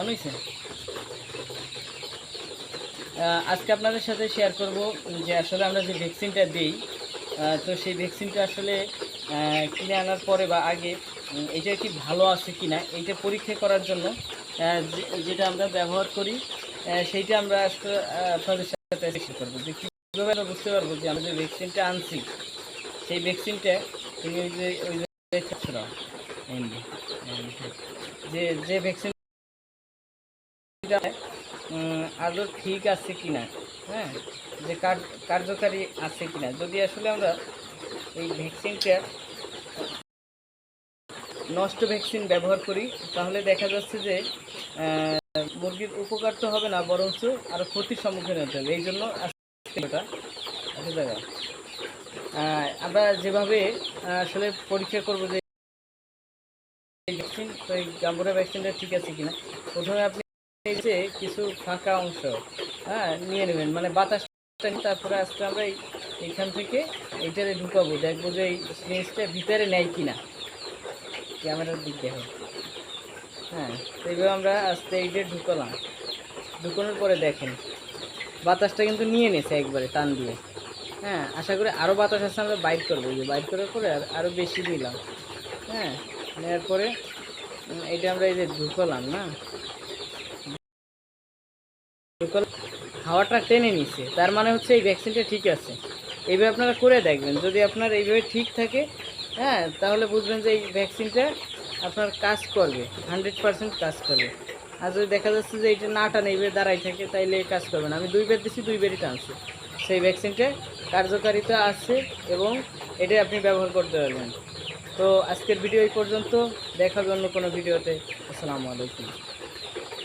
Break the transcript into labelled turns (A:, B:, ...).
A: On হয়েছে আহ, আজকে আপনাদের সাথে শেয়ার করব যে আসলে আমরা যে ভ্যাকসিনটা দিই তো সেই ভ্যাকসিনটা আসলে কিনে আনার পরে বা আগে এটা কি ভালো আছে কি না এইটা পরীক্ষা করার জন্য যেটা আমরা ব্যবহার করি সেইটা আমরা আহ, আপনাদের সাথে শেয়ার করব যে কীভাবে আমরা বুঝতে পারব যে আমরা যে ভ্যাকসিনটা আনছি সেই ভ্যাকসিনটা তুমি ওই যে ওই যে। যে যে ভ্যাকসিন আদৌ ঠিক আছে কিনা হ্যাঁ? যে কার্যকারী আছে কিনা। যদি আসলে আমরা এই ভ্যাকসিনটা নষ্ট ভ্যাকসিন ব্যবহার করি তাহলে দেখা যাচ্ছে যে মুরগির উপকার তো হবে না বরঞ্চ আরও ক্ষতির সম্মুখীন হতে হবে। এই জন্য আহ, আমরা যেভাবে আসলে পরীক্ষা করব যে ভ্যাকসিন তো এই গাম্বুরা ভ্যাকসিনটা ঠিক আছে কিনা প্রথমে আপনি এই যে কিছু ফাঁকা অংশ হ্যাঁ নিয়ে নেবেন। মানে বাতাসটা তারপরে আজকে আমরা এই এইখান থেকে এইটারে ঢুকাবো। দেখব যে এই জিনিসটা ভিতরে নেয় কিনা। ক্যামেরার দিক দেখো হ্যাঁ এইভাবে আমরা আস্তে এইটা ঢুকালাম। ঢুকানোর পরে দেখেন, বাতাসটা কিন্তু নিয়ে নিয়েছে একবারে টান দিয়ে। হ্যাঁ আশা করি আরও বাতাস আসলে আমরা বাইর করব। যে বাইর করার পরে আর আরও বেশি দিলাম। হ্যাঁ নেওয়ার পরে এইটা আমরা এই যে ঢুকালাম না? হাওয়াটা টেনে নিচ্ছে তার মানে হচ্ছে এই ভ্যাকসিনটা ঠিক আছে। এইভাবে আপনারা করে দেখবেন। যদি আপনার এইভাবে ঠিক থাকে হ্যাঁ তাহলে বুঝবেন যে এই ভ্যাকসিনটা আপনার কাজ করবে। হান্ড্রেড পার্সেন্ট কাজ করবে। আর যদি দেখা যাচ্ছে যে এটা না টানে, এইভাবে দাঁড়াই থাকে, তাইলে কাজ করবে না। আমি দুই বের দিচ্ছি দুই বেরই টানছি। সেই ভ্যাকসিনটা কার্যকারিতা আছে এবং এটা আপনি ব্যবহার করতে পারবেন। তো আজকের ভিডিও এই পর্যন্ত। দেখা হবে অন্য কোনো ভিডিওতে। আসসালামু আলাইকুম।